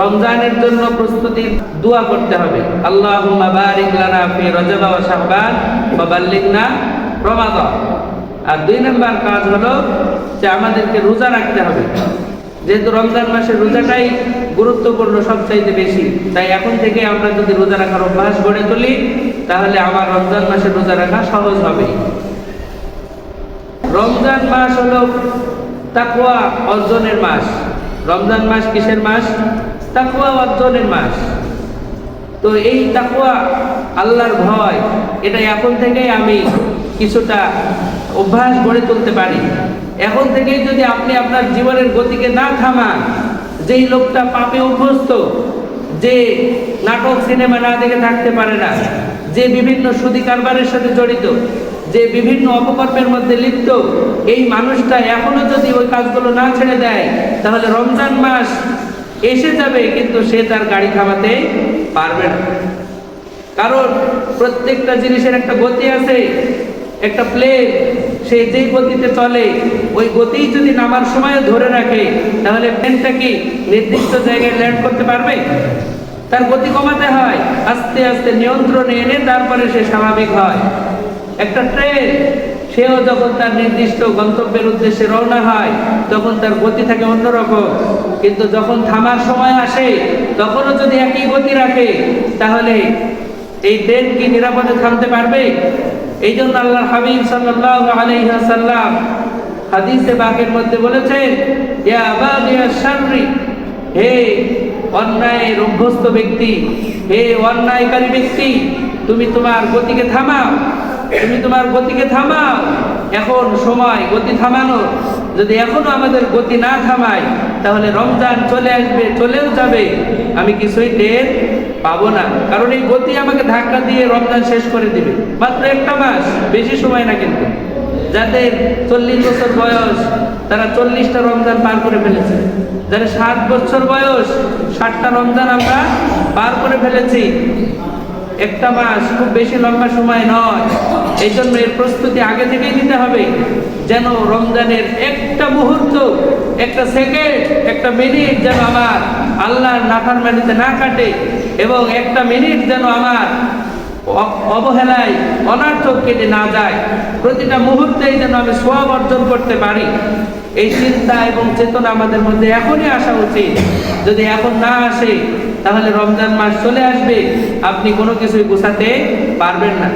রমজানের জন্য প্রস্তুতি দোয়া করতে হবে। আল্লাহুম্মা বারিক লানা ফি রজব ওয়া শাবান ওয়া বাল্লিগনা রমাদান। আর দুই নম্বর কাজ হলো যে আমাদেরকে রোজা রাখতে হবে। যেহেতু রমজান মাসের রোজাটাই গুরুত্বপূর্ণ সবচাইতে বেশি, তাই এখন থেকে আমরা যদি রোজা রাখার অভ্যাস গড়ে তুলি, তাহলে আমার রমজান মাসের রোজা রাখা সহজ হবে। রমজান মাস হলো তাকুয়া অর্জনের মাস। রমজান মাস কিসের মাস? তাকুয়া অর্জনের মাস। তো এই তাকুয়া আল্লাহর ভয়, এটা এখন থেকেই আমি কিছুটা অভ্যাস গড়ে তুলতে পারি। এখন থেকেই যদি আপনি আপনার জীবনের গতিকে না থামান, যেই লোকটা পাপে অভ্যস্ত, যে নাটক, সিনেমা না দেখে থাকতে পারে না, যে বিভিন্ন সুদি কারবারের সাথে জড়িত, যে বিভিন্ন অপকর্মের মধ্যে লিপ্ত, এই মানুষটা এখনও যদি ওই কাজগুলো না ছেড়ে দেয়, তাহলে রমজান মাস এসে যাবে, কিন্তু সে তার গাড়ি থামাতে পারবে না। কারণ প্রত্যেকটা জিনিসের একটা গতি আছে, একটা প্লেন সে যেই গতিতে চলে, ওই গতি যদি নামার সময় ধরে রাখে, তাহলে প্লেনটা কি নির্দিষ্ট জায়গায় ল্যান্ড করতে পারবে? তার গতি কমাতে হয়, আস্তে আস্তে নিয়ন্ত্রণে এনে তারপরে সে স্বাভাবিক হয়। একটা ট্রেন সেও যখন তার নির্দিষ্ট গন্তব্যের উদ্দেশ্যে রওনা হয়, তখন তার গতি থাকে অন্যরকম। কিন্তু যখন থামার সময় আসে, তখনও যদি একই গতি রাখে, তাহলে এই ট্রেন কি নিরাপদে থামতে পারবে? এই জন্য আল্লাহ হাবিব সাল্লাল্লাহু আলাইহি ওয়াসাল্লাম হাদিসে বাকের মধ্যে বলেছেন হে অন্যায়ের অভ্যস্ত ব্যক্তি, হে অন্যায়কারী ব্যক্তি, তুমি তোমার গতিকে থামাও। তুমি তোমার গতিকে থামাও। এখন সময়, গতি থামানো। যদি এখনও আমাদের গতি না থামায়, তাহলে রমজান চলে আসবে, চলেও যাবে। আমি কিছুই টের পাবো না। কারণ এই গতি আমাকে ধাক্কা দিয়ে রমজান শেষ করে দিবে। মাত্র একটা মাস, বেশি সময় না কিন্তু। যাদের চল্লিশ বছর বয়স, তারা চল্লিশটা রমজান পার করে ফেলেছে। যাদের সাত বছর বয়স, ষাটটা রমজান আমরা পার করে ফেলেছি। একটা মাস খুব বেশি লম্বা সময় নয়। এই জন্য এর প্রস্তুতি আগে থেকেই নিতে হবে। যেন রমজানের একটা মুহূর্ত, একটা সেকেন্ড, একটা মিনিট যেন আমার আল্লাহর নাফার মানিতে না কাটে এবং একটা মিনিট যেন আমার অবহেলায়, অনার্থক কেটে না যায়। প্রতিটা মুহূর্তেই যেন আমি সব অর্জন করতে পারি। এই চিন্তা এবং চেতনা আমাদের মধ্যে এখনই আসা উচিত। যদি এখন না আসে তাহলে রমজান মাস চলে আসবে। আপনি কোনো কিছুই গোছাতে পারবেন না।